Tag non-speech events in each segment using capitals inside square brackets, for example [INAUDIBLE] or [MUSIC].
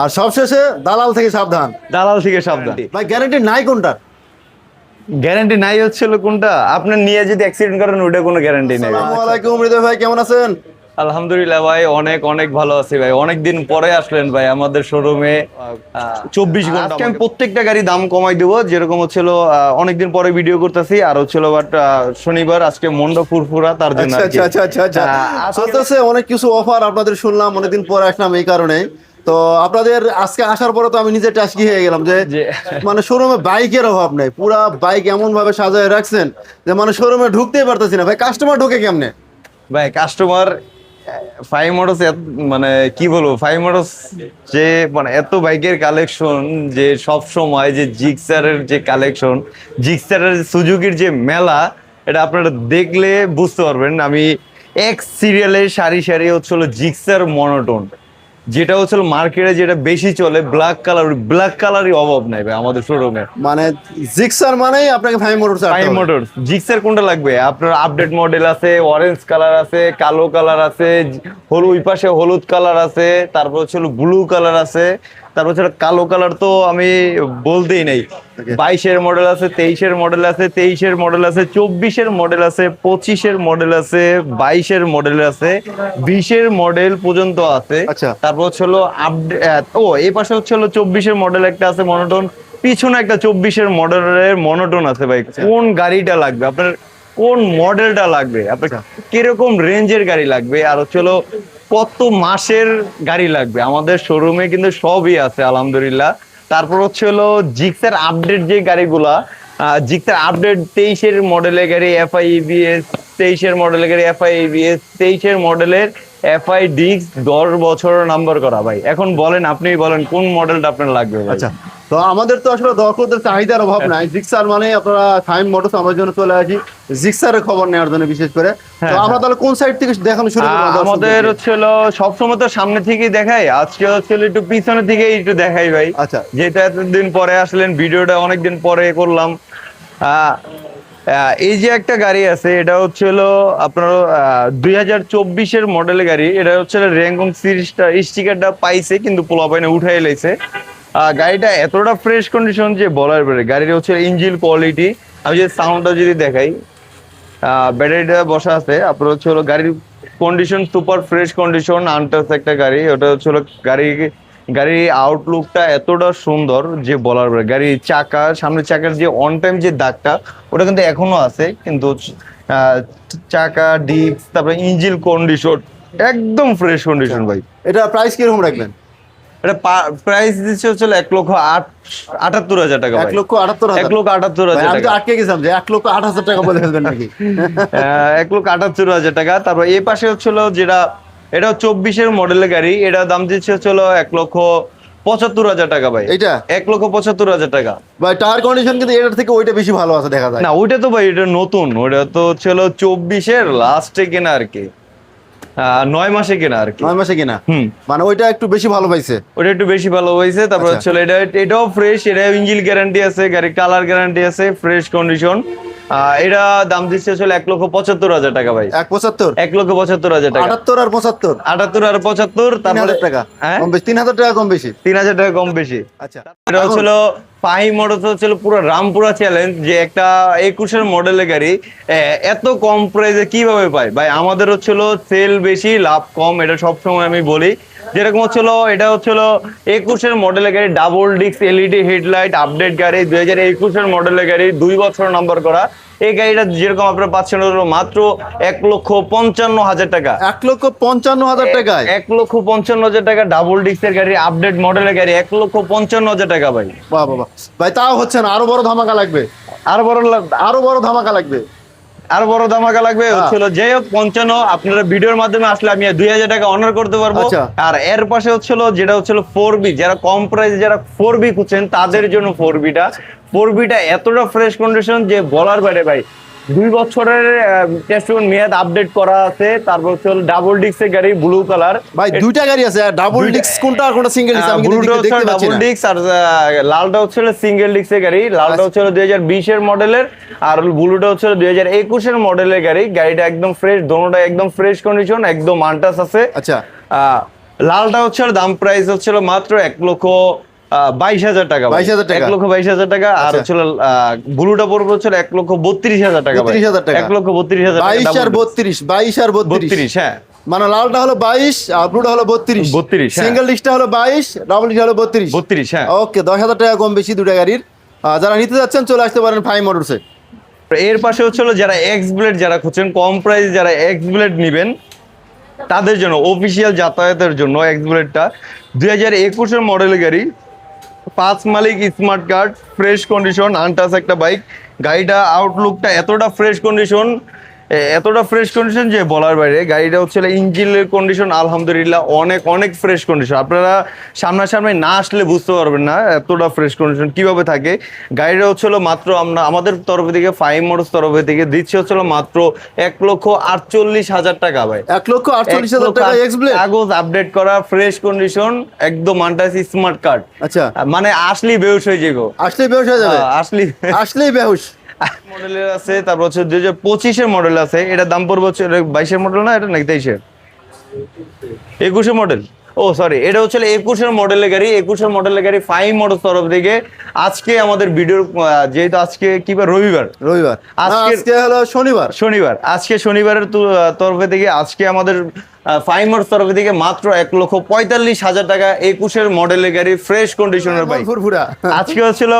আর সবশেষে দালাল থেকে সাবধান। দালাল থেকে সাবধান। ভাই গ্যারান্টি নাই কোনটা গ্যারান্টি নাই হচ্ছিল কোনটা? আপনার নিয়ে যদি অ্যাক্সিডেন্ট করেন ওটা কোনো গ্যারান্টি নেই। আসসালামু আলাইকুম হৃদয় ভাই কেমন আছেন? আলহামদুলিল্লাহ ভাই অনেক অনেক ভালো আছি ভাই। অনেক দিন পরে আসলেন ভাই আমাদের শোরুমে চব্বিশ ঘণ্টা আমি প্রত্যেকটা গাড়ি দাম কমাই দেবো। যেরকম হচ্ছিল অনেকদিন পরে ভিডিও করতেছি আর হচ্ছিল বাট শনিবার আজকে মন্ড ফুরফুরা তার জন্য আচ্ছা আচ্ছা আচ্ছা আচ্ছা। অনেক কিছু অফার আপনাদের শুনলাম অনেকদিন পরে আসলাম এই কারণে তো আপনাদের আজকে আসার পরে তো আমি নিজে টাসকি হয়ে গেলাম যে মানে শোরুমে বাইকের অভাব নেই। পুরা বাইক এমন ভাবে সাজায় রাখছেন যে মানে শোরুমে ঢুকতেই পারতেছি না। ভাই কাস্টমার ঢুকে কেমনে? ভাই কাস্টমার ফাইভ মোটরস মানে কি বলব ফাইভ মোটরস যে মানে এত বাইকের কালেকশন যে সব সময় যে জিক্সারের যে কালেকশন জিক্সারের সুজুকির যে মেলা এটা আপনারা দেখলে বুঝতে পারবেন। আমি এক সিরিয়ালে সারি সারি হচ্ছিল জিক্সার মনোটোন যেটা হচ্ছে মার্কেটে যেটা বেশি চলে ব্ল্যাক কালার ব্ল্যাক কালারই অভাব নাই ভাই আমাদের শোরুমে মানে জিক্সার মানেই আপনাকে five motor five motor Gixxer কোনটা লাগবে? আপনার আপডেট মডেল আছে অরেঞ্জ কালার আছে কালো কালার আছে হলুদ ওই পাশে হলুদ কালার আছে তারপর হচ্ছে ব্লু কালার আছে। তারপর হচ্ছে কালো কালার তো আমি বলতেই নাই। বাইশের মডেল আছে তেইশের মডেল আছে তেইশের মডেল আছে চব্বিশের মডেল আছে পঁচিশের মডেল আছে বাইশের মডেল আছে বিশের মডেল পর্যন্ত আছে। আচ্ছা। তারপর হচ্ছে হলো আপডেট ও এই পাশে হচ্ছে হলো চব্বিশের মডেল একটা আছে মনোটন পিছনে একটা চব্বিশের মডেলের মনোটন আছে ভাই। কোন গাড়িটা লাগবে? আপনার কোন মডেলটা লাগবে? আপনার কীরকম রেঞ্জের গাড়ি লাগবে? আর হচ্ছে হলো কত মাসের গাড়ি লাগবে? আমাদের শোরুমে কিন্তু সবই আছে, আলহামদুলিল্লাহ। তারপর হচ্ছে হলো জিক্সের আপডেট যে গাড়িগুলা জিক্সের আপডেট তেইশের মডেলের গাড়ি এফআই ইবিএস তেইশের মডেলের গাড়ি এফআই ইবিএস তেইশের মডেলের এফআই ডিক্স দশ বছর নাম্বার করা, ভাই। এখন বলেন আপনি বলেন কোন মডেলটা আপনার লাগবে আচ্ছা তো আমাদের তো আসলে দর্শকদের চাহিদার অভাব নাই। জিক্সার মানে আপনারা ফাইভ মোটরস আমার জন্য চলে আসি জিক্সারের খবর নেওয়ার জন্য বিশেষ করে। তো আমরা তাহলে কোন সাইড থেকে দেখানো শুরু করব? আমাদের হলো সবসময় তো সামনে থেকেই দেখাই আজকে হচ্ছে হলো একটু পিছনে থেকে একটু দেখাই ভাই। আচ্ছা। যেটা এতদিন পরে আসলেন ভিডিওটা অনেকদিন পরে করলাম। এই যে একটা গাড়ি আছে এটা হচ্ছে হলো আপনার দুই হাজার চব্বিশের মডেলের গাড়ি। এটা হচ্ছে র্যাঙ্কং সিরিজটা স্টিকারটা পাইছে কিন্তু পোলা পাইনে উঠাই লাইছে। গাড়িটা এতটা ফ্রেশ কন্ডিশন যে বলার পরে গাড়ির হচ্ছে ইঞ্জিন কোয়ালিটি আমি যে সাউন্ডটা যদি দেখাই ব্যাটারিটা বসা আছে, আপনার হচ্ছে হলো গাড়ির condition super fresh condition untouched একটা গাড়ি। ওটা হচ্ছে হলো গাড়ি, গাড়ির আউটলুকটা এতটা সুন্দর যে বলার পরে গাড়ির চাকা, সামনের চাকার যে অন টাইম যে দাগটা, ওটা কিন্তু এখনও আছে। কিন্তু চাকা ডিস্ক তারপরে ইঞ্জিন কন্ডিশন একদম ফ্রেশ কন্ডিশন ভাই। এটা প্রাইস কীরকম রাখবেন এটা প্রাইস দিচ্ছে হচ্ছে এক লক্ষ আট আটাত্তর হাজার টাকা এক লক্ষ আটাত্তর এক লক্ষ আটাত্তর হাজার আমি তো টাকা আটকে গেছিলাম যে এক লক্ষ আট হাজার টাকা বলে ফেলবেন নাকি? [LAUGHS] এক লক্ষ আটাত্তর হাজার টাকা। তারপর এই পাশে হচ্ছিল যেটা এটা চব্বিশের মডেলের গাড়ি। এটা দাম দিচ্ছে হচ্ছিল এক লক্ষ পঁচাত্তর হাজার টাকা ভাই। এইটা? এক লক্ষ পঁচাত্তর হাজার টাকা। ভাই টায়ার কন্ডিশন কিন্তু এটার থেকে ওইটা বেশি ভালো আছে দেখা যায়। না ওইটা তো ভাই এটা নতুন। ওটা তো ছিল চব্বিশের লাস্টে কেনা আর কি। নয় মাসে কেনা আর কি। নয় মাসে কেনা? হুম। মানে ওইটা একটু বেশি ভালো পাইছে? ওইটা একটু বেশি ভালো হয়েছে। তারপর হচ্ছে এটা এটাও ফ্রেশ এটা ইঞ্জিন গ্যারান্টি আছে গাড়ির কালার গ্যারান্টি আছে ফ্রেশ কন্ডিশন এটা দাম দিচ্ছে হচ্ছিল এক লক্ষ পঁচাত্তর হাজার টাকা ভাই। এক পঁচাত্তর? এক লক্ষ পঁচাত্তর হাজার টাকা। আটাত্তর আর পঁচাত্তর? আটাত্তর আর পঁচাত্তর তারপরে টাকা। হ্যাঁ? কম বেশি তিন হাজার টাকা কম বেশি। তিন হাজার টাকা কম বেশি। আচ্ছা। এটা হচ্ছিল পাহি মডেল হচ্ছিল পুরো রামপুরা চ্যালেঞ্জ যে একটা একুশের মডেলের গাড়ি এত কম প্রাইসে কীভাবে পায়? ভাই আমাদের হচ্ছিল সেল বেশি লাভ কম এটা সবসময় আমি বলি। যেরকম হচ্ছিল এটা হচ্ছিল একুশের মডেলের গাড়ি double disc LED headlight update গাড়ি দুই হাজার একুশের মডেলের গাড়ি দুই বছর নাম্বার করা। এই গাড়িটা যেরকম আপনারা পাচ্ছেন মাত্র এক লক্ষ পঞ্চান্ন হাজার টাকা। এক লক্ষ পঞ্চান্ন হাজার টাকা এক লক্ষ পঞ্চান্ন হাজার টাকা ডাবল ডিস্কের গাড়ি আপডেট মডেলের গাড়ি এক লক্ষ পঞ্চান্ন হাজার টাকা ভাই। বাহ বাহ বাহ। ভাই তাও হচ্ছে না আরও বড় ধামাকা লাগবে। আর বড় আরও বড় ধামাকা লাগবে। আর বড় ধামাকা লাগবে হ্যাঁ। হচ্ছিল যাই হোক পঞ্চান্ন আপনারা ভিডিওর মাধ্যমে আসলে আমি দুই হাজার টাকা অনার করতে পারব আচ্ছা। আর এর পাশে হচ্ছিল যেটা হচ্ছিল ফোর বি যারা কম প্রাইস যারা ফোর বি খুঁজছেন তাদের জন্য ফোর বিটা ফোর বিটা এতটা ফ্রেশ কন্ডিশন যে বলার বাইরে ভাই দুই বছরের টেস্ট মেয়াদ আপডেট করা আছে। তারপর হচ্ছে ডাবল ডিস্কের গাড়ি ব্লু কালার ভাই দুইটা গাড়ি আছে। ডাবল ডিস্ক কোনটা আর কোনটা সিঙ্গেল ডিস্ক আমি কিন্তু ব্লুটা দেখতে- হচ্ছে ডাবল ডিস্ক আর লালটা হচ্ছে সিঙ্গেল ডিস্কের গাড়ি। লালটা আচ্ছা। হচ্ছে দুই হাজার বিশের মডেলের। আর ব্লুটা হচ্ছে দুই হাজার একুশের মডেলের গাড়ি। গাড়িটা একদম ফ্রেশ দোনোটা একদম ফ্রেশ কন্ডিশন একদম আনটাস আছে। আচ্ছা। আহ, লালটা হচ্ছে দাম প্রাইস হচ্ছিল মাত্র এক লক্ষ বাইশ হাজার টাকা ভাই। 22,000 টাকা। এক লক্ষ বাইশ হাজার টাকা আর আচ্ছা। হচ্ছিল ব্লুটা পড়বে হচ্ছিল এক লক্ষ বত্রিশ হাজার টাকা। 32,000 টাকা। এক লক্ষ বত্রিশ হাজার বাইশ আর বত্রিশ বাইশ আর বত্রিশ বত্রিশ হ্যাঁ মানে লালটা হলো বাইশ আর ব্লুটা হলো বত্রিশ 32, হ্যাঁ। সিঙ্গেল ডিস্কটা হলো বাইশ ডাবল ডিস্ক হলো বত্রিশ বত্রিশ হ্যাঁ ওকে দশ হাজার টাকা কম বেশি দুটা গাড়ির যারা নিতে যাচ্ছেন চলে আসতে পারেন ফাইভ মোটরসে এর পাশে হচ্ছিল যারা এক্স ব্লেড যারা খুঁজছেন কম প্রাইস যারা এক্স ব্লেড নেবেন তাদের জন্য অফিসিয়াল যাতায়াতের জন্য এক্স ব্লেডটা দুই হাজার একুশের মডেলের গাড়ি পাঁচ মালিক smart card fresh condition untouched একটা বাইক গাড়িটা আউটলুকটা এতটা ফ্রেশ কন্ডিশন এতটা ফ্রেশ কন্ডিশন যে বলার বাইরে গাড়িটা হচ্ছে ইঞ্জিনের কন্ডিশন আলহামদুলিল্লাহ অনেক অনেক ফ্রেশ কন্ডিশন আপনারা সামনাসামনি না আসলে বুঝতে পারবেন না এতটা ফ্রেশ কন্ডিশন কীভাবে থাকে। গাড়িটা হচ্ছিল মাত্র আমরা আমাদের তরফ থেকে ফাইভ মোটরস তরফ থেকে দিচ্ছে হচ্ছিল মাত্র এক লক্ষ আটচল্লিশ হাজার টাকা ভাই। এক লক্ষ আটচল্লিশ হাজার টাকা কাগজ আপডেট করা ফ্রেশ কন্ডিশন একদম আনটাস স্মার্ট কার্ড আচ্ছা। মানে আসলি বেউস হয়ে যাব আসলেই বেহুশ হয়ে যাবে। আসলি আসলেই বেহুশ। মডেলের আছে তারপর হচ্ছে দুই হাজার পঁচিশের মডেল আছে। এটা দাম পড়বে হচ্ছে বাইশের মডেল না এটা নাকি তেইশের? একুশের মডেল। ও সরি এটা হচ্ছে একুশের মডেলের গাড়ি একুশের মডেলের গাড়ি ফাইভ মডেল তরফ থেকে। আজকে আমাদের ভিডিওর যেহেতু আজকে কি বার? রবিবার। রবিবার। আজকে হলো শনিবার। শনিবার। আজকে শনিবারের তরফে থেকে আজকে আমাদের ফাইমার তরফে থেকে মাত্র এক লক্ষ পঁয়তাল্লিশ হাজার টাকা একুশের মডেলের গাড়ি ফ্রেশ কন্ডিশনের বাইক আজকে হচ্ছিল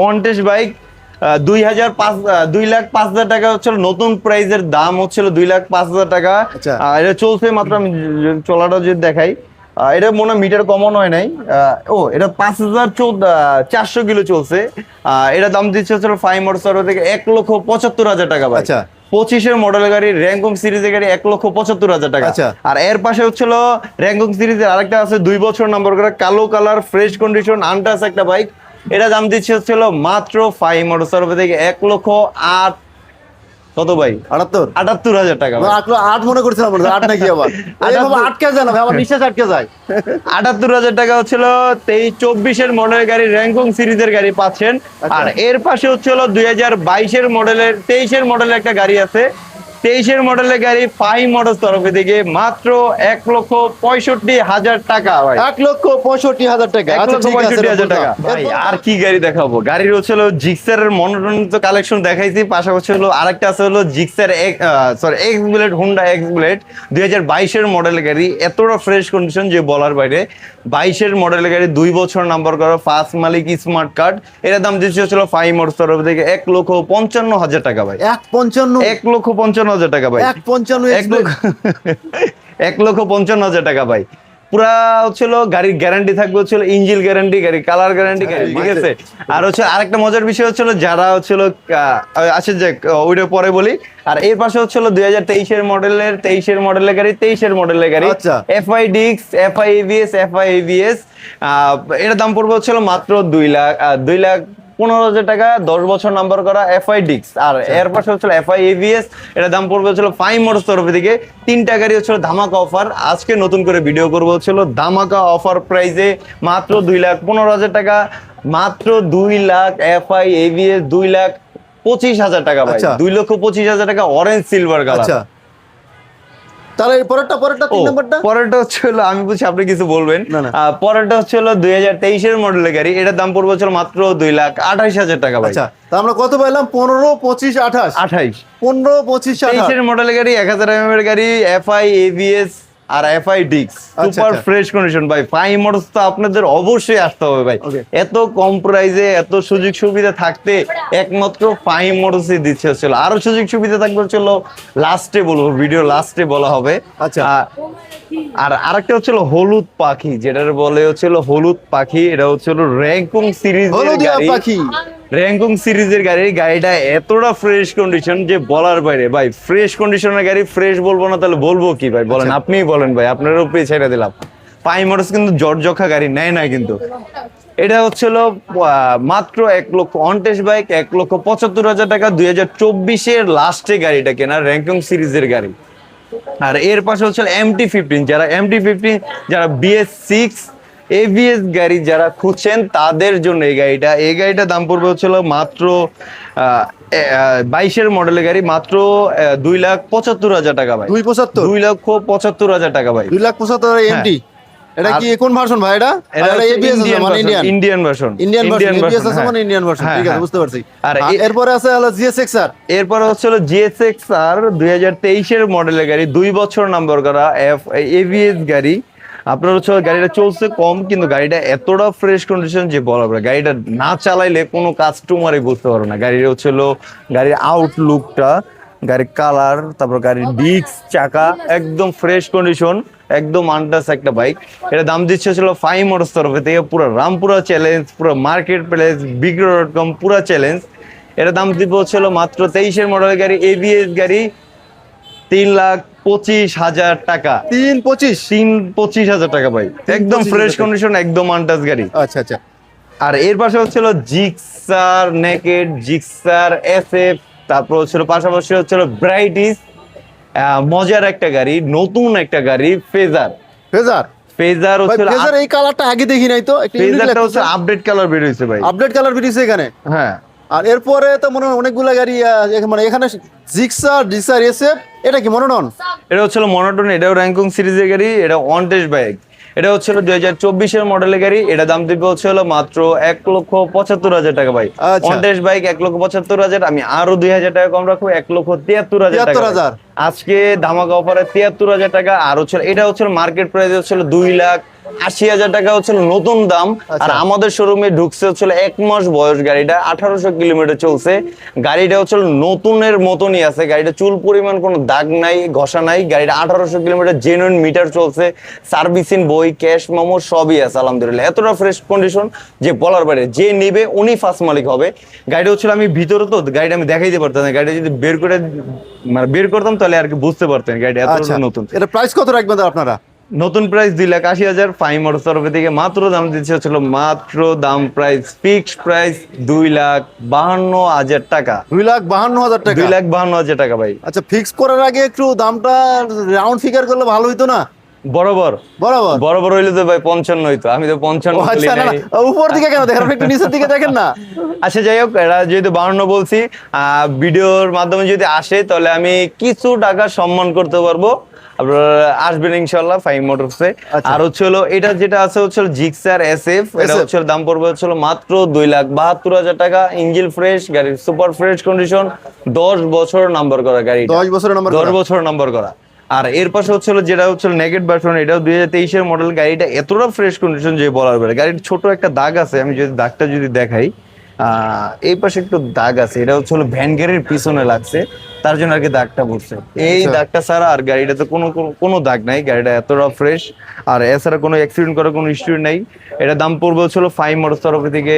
ওয়ান টেস্ট বাইক দুই হাজার পাঁচ দুই লাখ পাঁচ হাজার টাকা হচ্ছিল নতুন প্রাইজের দাম হচ্ছিল দুই লাখ পাঁচ হাজার টাকা। আচ্ছা। এটা চলছে মাত্র আমি চলাটা যদি দেখাই। এটা মনে মিটার কমন হয় নাই। ও এটা পাঁচ হাজার চারশো কিলো চলছে। এটা দাম দিচ্ছে হচ্ছিল ফাইভ মোটর থেকে এক লক্ষ পঁচাত্তর হাজার টাকা আচ্ছা। পঁচিশের মডেল গাড়ি র্যাঙ্কং সিরিজের গাড়ি এক লক্ষ পঁচাত্তর হাজার টাকা। আচ্ছা। আর এর পাশে হচ্ছিল র্যাঙ্কং সিরিজের আরেকটা আছে দুই বছর নম্বর করা কালো কালার ফ্রেশ কন্ডিশন আনটাস একটা বাইক এটা দাম দিচ্ছে হচ্ছিল মাত্র ফাইভ মোটর তরফে থেকে এক লক্ষ আট কত ভাই? আটাত্তর। আটাত্তর হাজার টাকা আট আট মনে করছিলাম আট নাকি আবার? আটকে যায় না আমার নিঃশ্বাস আটকে যায়। আটাত্তর হাজার টাকা হচ্ছিল তেইশ চব্বিশের মডেলের গাড়ি র্যাঙ্কং সিরিজের গাড়ি পাচ্ছেন। আচ্ছা। আর এর পাশে হচ্ছিল দুই হাজার বাইশের মডেলের তেইশের মডেলের একটা গাড়ি আছে। তেইশের মডেলের গাড়ি ফাইভ মডেল তরফে থেকে মাত্র এক লক্ষ পঁয়ষট্টি হাজার টাকা ভাই। এক লক্ষ পঁয়ষট্টি হাজার টাকা। আচ্ছা পঁয়ষট্টি হাজার টাকা। ভাই আর কি গাড়ি দেখাবো? গাড়ির হচ্ছে হলো জিক্সারের মনোরঞ্জিত কালেকশন দেখাইছি। পাশাপাশি হলো আরেকটা আছে হলো Gixxer sorry X bullet Honda X bullet দুই হাজার বাইশের মডেলের গাড়ি। এতটা ফ্রেশ কন্ডিশন যে বলার বাইরে। বাইশের মডেলের গাড়ি দুই বছর নাম্বার করা ফার্স্ট মালিক স্মার্ট কার্ড এটার দাম দিচ্ছে হচ্ছিল ফাইভ মোটর তরফ থেকে এক লক্ষ পঞ্চান্ন হাজার টাকা ভাই। এক পঞ্চান্ন? এক লক্ষ পঞ্চান্ন হাজার টাকা ভাই। এক পঞ্চান্ন এক লক্ষ এক লক্ষ পঞ্চান্ন হাজার টাকা ভাই। পুরা হচ্ছিল গাড়ির গ্যারান্টি থাকবে হচ্ছিল ইঞ্জিল গ্যারান্টি গাড়ি কালার গ্যারান্টি গাড়ি ঠিক আছে? আর হচ্ছে আরেকটা মজার বিষয় হচ্ছিল যারা হচ্ছিল আছে যে ওইটা পরে বলি। আর এর পাশে হচ্ছিল দুই হাজার তেইশের মডেলের তেইশের মডেলের গাড়ি তেইশের মডেলের গাড়ি। আচ্ছা। এফআই ডিক্স এফআই এভিএস এফআই এভিএস এটার দাম পড়বে হচ্ছিল মাত্র দুই লাখ দুই লাখ পনেরো হাজার টাকা দশ বছর নাম্বার করা এফআই ডিক্স আর এর পাশে হচ্ছিল এফআই এভিএস এটা দাম পড়বে হচ্ছিল ফাইভ মোটরস তরফ থেকে। তিনটা গাড়ি হচ্ছিল ধামাকা অফার আজকে নতুন করে ভিডিও করব হচ্ছিল ধামাকা অফার প্রাইজে মাত্র দুই লাখ পনেরো হাজার টাকা মাত্র দুই লাখ এফআই এভিএস দুই লাখ পঁচিশ হাজার টাকা ভাই। আচ্ছা। দুই লক্ষ পঁচিশ হাজার টাকা অরেঞ্জ সিলভার কালার আচ্ছা। তাহলে পরেরটা পরেরটা তিন নম্বরটা? পরেরটা হচ্ছে হলো আমি বুঝছি আপনি কিছু বলবেন। পরেরটা হচ্ছে হলো দুই হাজার তেইশের মডেলের গাড়ি। এটার দাম পড়বে হচ্ছে মাত্র দুই লাখ আঠাইশ হাজার টাকা আচ্ছা তা আমরা কত পাইলাম? পনেরো পঁচিশ আঠাশ। আঠাইশ। পনেরো পঁচিশ আঠাশের মডেলের গাড়ি এক হাজার এম এর গাড়ি এফআই এভিএস আর এফআই ডিক্স সুপার। ফ্রেশ কন্ডিশন ভাই। ফাইভ মোটরস তো আপনাদের অবশ্যই আসতে হবে ভাই। এত কম প্রাইসে এত সুযোগ সুবিধা থাকতে একমাত্র ফাইভ মোটরসই দিচ্ছে হচ্ছিল আরও সুযোগ সুবিধা থাকবে হচ্ছিল লাস্টে বলব ভিডিও লাস্টে বলা হবে। আচ্ছা। আর আরেকটা হচ্ছিল হলুদ পাখি যেটার বলে হচ্ছিল হলুদ পাখি এটা হচ্ছিল র্যাঙ্কুং সিরিজ পাখি। র্যাঙ্কুং সিরিজের গাড়ি গাড়িটা এতটা ফ্রেশ কন্ডিশন যে বলার বাইরে। ভাই ফ্রেশ কন্ডিশনের গাড়ি ফ্রেশ বলব না তাহলে বলব কি ভাই? বলেন আচ্ছা। আপনিই বলেন ভাই আপনার উপরে ছেড়ে দিলাম। পাই মোটরস কিন্তু জর্জখা গাড়ি নেয় না কিন্তু। এটা হচ্ছিল মাত্র এক লক্ষ অনটেস বাইক এক লক্ষ পঁচাত্তর হাজার টাকা দুই হাজার চব্বিশের লাস্টে গাড়িটা কেনা র্যাঙ্কিং সিরিজের গাড়ি। আর এর পাশে হচ্ছে এমটি ফিফটিন যারা এমটি ফিফটিন যারা বিএস সিক্স এভিএস গাড়ি যারা খুঁজছেন তাদের জন্য এই গাড়িটা। এই গাড়িটার দাম পড়বে হচ্ছিল মাত্র বাইশের মডেলের গাড়ি মাত্র দুই লাখ পঁচাত্তর হাজার টাকা ভাই। দুই পঁচাত্তর? দুই লক্ষ পঁচাত্তর হাজার টাকা ভাই। দুই লাখ পঁচাত্তর এমটি এটা কি কোন ভার্সন ভাই এটা? এটা এবিএস মানে Indian Indian version Indian version ABS আছে মানে ইন্ডিয়ান ভার্সন ঠিক আছে বুঝতে পারছি। হ্যাঁ, আর এরপরে আছে হলো জিএসএক্স আর এরপর হচ্ছে হলো জিএসএক্স আর দুই হাজার তেইশের মডেলের গাড়ি দুই বছর নাম্বার করা এফ এভিএস গাড়ি। আপনার হচ্ছে গাড়িটা চলছে কম, কিন্তু গাড়িটা এতটা ফ্রেশ কন্ডিশন যে বলা গাড়িটা না চালাইলে কোনো কাস্টমারই বুঝতে পারবে না। গাড়ির হচ্ছে গাড়ির আউটলুকটা গাড়ির কালার তারপর গাড়ির ডিস্ক চাকা, একদম ফ্রেশ কন্ডিশন একদম আন্টাস একটা বাইক এটা দাম দিচ্ছে ছিল ফাইভ মোটরস তরফে থেকে, পুরো রামপুরা চ্যালেঞ্জ পুরো market place Bigro dot com পুরো চ্যালেঞ্জ এটা দাম দিব ছিল মাত্র তেইশের মডেলের গাড়ি এবিএস গাড়ি, তিন লাখ পঁচিশ হাজার টাকা। তিন পঁচিশ তিন পঁচিশ হাজার টাকা ভাই। একদম ফ্রেশ কন্ডিশন একদম আনটাস গাড়ি। আচ্ছা আচ্ছা। আর এর পাশে হচ্ছিল Gixxer naked Gixxer S F তারপর হচ্ছিল পাশাপাশি হচ্ছিল ব্রাইটিস মজার একটা গাড়ি নতুন একটা গাড়ি ফেজার ফেজার ফেজার ভাই হচ্ছিল ফেজার এই কালারটা আগে দেখি নাই তো একটু ফেজারটা হচ্ছে আপডেট কালার বের হয়েছে ভাই। আপডেট কালার বেরিয়েছে এখানে? হ্যাঁ। আর এরপরে তো মনে হয় অনেকগুলা গাড়ি মানে এখানে জিক্সার ডিসার এসএফ এটা কি মনে নন? এটা হচ্ছিল মনোটন এটাও র্যাঙ্কিং সিরিজের গাড়ি এটা ওয়ান টেস্ট বাইক এটা হচ্ছিল দুই হাজার চব্বিশের মডেলের গাড়ি এটা দাম দিবে হচ্ছিল মাত্র এক লক্ষ পঁচাত্তর হাজার টাকা ভাই। আচ্ছা। বাইক এক লক্ষ পঁচাত্তর হাজার আমি আরও দুই হাজার টাকা কম রাখব এক লক্ষ তিয়াত্তর হাজার টাকা আজকে ধামাকা অফারে তিয়াত্তর হাজার টাকা আর হচ্ছিল এটা হচ্ছে মার্কেট প্রাইস হচ্ছিল দুই লাখ আশি হাজার টাকা হচ্ছিল নতুন দাম। আর আচ্ছা। আমাদের শোরুমে ঢুকছে হচ্ছিল এক মাস বয়স গাড়িটা আঠারোশো কিলোমিটার চলছে। গাড়িটা হচ্ছিল নতুনের মতনই আছে। গাড়িটা চুল পরিমাণ কোনো দাগ নাই ঘষা নাই। গাড়িটা আঠারোশো কিলোমিটার জেনুইন মিটার চলছে। সার্ভিসিং বই ক্যাশ মোমো সবই আছে আলহামদুলিল্লাহ। এতটা ফ্রেশ কন্ডিশন যে বলার বাইরে যে নিবে উনি ফার্স্ট মালিক হবে। গাড়িটা হচ্ছিল আমি ভিতরে তো গাড়িটা আমি দেখাইতে পারতাম না। গাড়িটা যদি বের করে মানে বের করতাম তাহলে আর কি বুঝতে পারতেন গাড়িটা আচ্ছা। এতটা নতুন। এটা প্রাইস কত রাখবেন আপনারা? নতুন প্রাইস দুই লাখ আশি হাজার ফাইভ মোটর তরফে থেকে মাত্র দাম দিচ্ছে হচ্ছিল মাত্র দাম প্রাইস ফিক্সড প্রাইস দুই লাখ বাহান্ন হাজার টাকা। দুই লাখ বাহান্ন হাজার টাকা? দুই লাখ বাহান্ন হাজার টাকা ভাই। আচ্ছা ফিক্স করার আগে একটু দামটা রাউন্ড ফিগার করলে ভালো হইতো না? বরাবর। বরাবর? বরাবর হইলে তো ভাই পঞ্চান্ন হইতো আমি তো পঞ্চান্ন আচ্ছা না নাই। না, উপর দিকে কেন দেখেন একটু নিচের দিকে দেখেন না। আচ্ছা যাই হোক এরা যেহেতু বাহান্ন বলছি ভিডিওর মাধ্যমে যদি আসে তাহলে আমি কিছু টাকা সম্মান করতে পারব। আপনারা আসবেন ইনশাল্লাহ ফাইভ মোটরসে। আচ্ছা। আর হচ্ছে হলো এটা যেটা আছে হচ্ছে জিক্সার এস এফ এটা হচ্ছে দাম পড়বে হচ্ছে মাত্র দুই লাখ বাহাত্তর হাজার টাকা ইঞ্জিন ফ্রেশ গাড়ির সুপার ফ্রেশ কন্ডিশন দশ বছর নাম্বার করা গাড়ি দশ নাম্বার দশ বছর নাম্বার করা। আর এর পাশে হচ্ছিল যেটা হচ্ছিল নেগেট ভার্সন এটাও দুই হাজার তেইশের মডেল গাড়িটা এতটা ফ্রেশ কন্ডিশন যে বলার বেড়ে গাড়ির ছোট একটা দাগ আছে আমি যদি দাগটা যদি দেখাই এই পাশে একটু দাগ আছে এটা হচ্ছে হলো ভ্যান গাড়ির পিছনে লাগছে তার জন্য আর কি দাগটা পড়ছে। এই আচ্ছা। দাগটা ছাড়া আর গাড়িটা তো কোনো- কোনো দাগ নাই গাড়িটা এতটা ফ্রেশ আর এছাড়া কোনো অ্যাক্সিডেন্ট করার কোনো ইস্যু নাই। এটা দাম পড়বে হচ্ছিল ফাইভ মোটর তরফ থেকে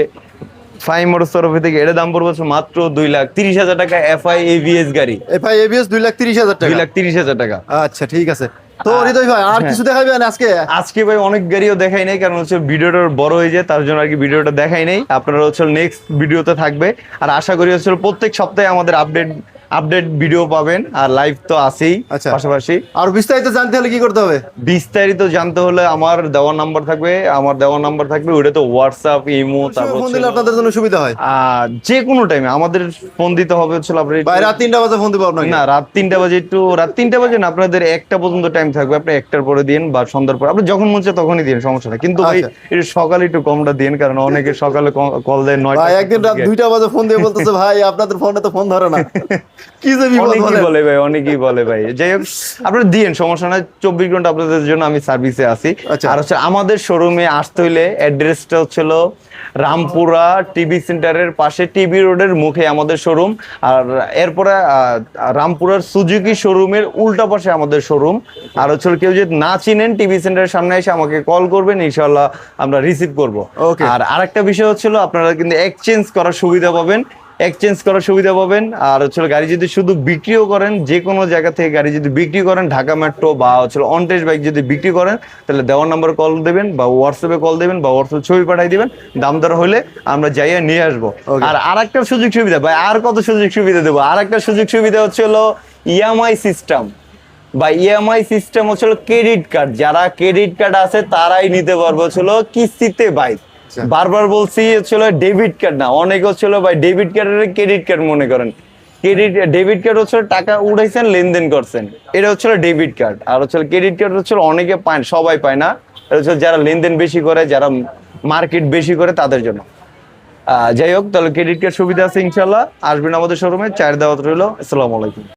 ফাইভ মোটরস তরফ থেকে এটা দাম পড়বে মাত্র দুই লাখ তিরিশ হাজার টাকা এফআই এভিএস গাড়ি। এফআই এভিএস দুই লাখ তিরিশ হাজার দুই লাখ তিরিশ হাজার টাকা। আচ্ছা ঠিক আছে। তো হৃদয় ভাই আর কিছু দেখাবেন আজকে? আজকে ভাই অনেক গাড়িও দেখাই নাই কারণ হচ্ছে ভিডিওটা বড় হয়ে যায় তার জন্য আর কি ভিডিওটা দেখাই নাই। আপনারা হচ্ছে নেক্সট ভিডিওতে থাকবে। আর আশা করি হচ্ছে প্রত্যেক সপ্তাহে আমাদের আপডেট আপডেট ভিডিও পাবেন আর লাইভ তো আছেই আচ্ছা। পাশাপাশি। আর বিস্তারিত জানতে হলে কি করতে হবে? বিস্তারিত জানতে হলে আমার দেওয়ার নাম্বার থাকবে আমার দেওয়ার নাম্বার থাকবে ওটা তো হোয়াটসঅ্যাপ ইমো তারপর ফোন দিলে আপনাদের জন্য সুবিধা হয়? যে কোনো টাইমে আমাদের ফোন দিতে হবে হচ্ছে ভাই রাত তিনটা বাজে ফোন দিব আপনাকে। না রাত তিনটা বাজে একটু রাত তিনটা বাজে না আপনাদের একটা পর্যন্ত টাইম থাকবে আপনি একটার পরে দিন বা সন্ধ্যার পরে। আপনি যখন মন চায় তখনই দিন সমস্যা নেই। কিন্তু ভাই আচ্ছা। একটু সকালে একটু কমটা দিন কারণ অনেকে সকালে কল দেয় নয়টা ভাই একদিন রাত দুইটা বাজে ফোন দিয়ে বলতেছে ভাই আপনাদের ফোনে তো ফোন ধরে না। [LAUGHS] কি যে বিপদ বলে ভাই অনেকেই বলে ভাই। যাই হোক আপনারা দিন সমস্যা নাই। চব্বিশ ঘণ্টা আপনাদের জন্য আমি সার্ভিসে আছি। আচ্ছা। আর হচ্ছে আমাদের শোরুমে আসতে হইলে অ্যাড্রেসটা হচ্ছিল রামপুরা টিভি সেন্টারের পাশে টিভি রোডের মুখে আমাদের শোরুম আর এরপরে রামপুরার সুজুকি শোরুমের উল্টা পাশে আমাদের শোরুম আর হচ্ছে কেউ যদি না চিনেন টিভি সেন্টারের সামনে এসে আমাকে কল করবেন ইনশাল্লাহ আমরা রিসিভ করব. আর আরেকটা বিষয় হচ্ছিল আপনারা কিন্তু এক্সচেঞ্জ করার সুবিধা পাবেন। এক্সচেঞ্জ করার সুবিধা পাবেন। আর হচ্ছে গাড়ি যদি শুধু বিক্রিও করেন যে কোনো জায়গা থেকে গাড়ি যদি বিক্রি করেন ঢাকা মেট্রো বা হচ্ছে অনটেজ বাইক যদি বিক্রি করেন তাহলে দেওয়ার নাম্বার কল দেবেন বা হোয়াটসঅ্যাপে কল দেবেন বা হোয়াটসঅ্যাপ ছবি পাঠিয়ে দেবেন। দাম দর হলে আমরা যাইয়া নিয়ে আসব। Okay. আর আরেকটা সুযোগ সুবিধা ভাই আর কত সুযোগ সুবিধা দেবো? আর একটা সুযোগ সুবিধা হচ্ছে হলো ইএমআই সিস্টেম বা ইএমআই সিস্টেম হচ্ছে ক্রেডিট কার্ড যারা ক্রেডিট কার্ড আছে তারাই নিতে পারবে হচ্ছিল কিস্তিতে বাইক। বারবার বলছি হচ্ছিল ডেবিট কার্ড না, অনেক হচ্ছিল ভাই ডেবিট কার্ডের ক্রেডিট কার্ড মনে করেন। ক্রেডিট, ডেবিট কার্ড হচ্ছে টাকা উঠাইছেন লেনদেন করছেন। এটা হচ্ছে ডেবিট কার্ড, আর হচ্ছে ক্রেডিট কার্ড হচ্ছে অনেকে পায়, সবাই পায় না। এটা হচ্ছে যারা লেনদেন বেশি করে, যারা মার্কেট বেশি করে, তাদের জন্য। যাই হোক, তাহলে ক্রেডিট কার্ড সুবিধা আছে ইনশাল্লাহ আসবেন আমাদের শোরুমে চার দেওয়া রইল। আসসালামু আলাইকুম।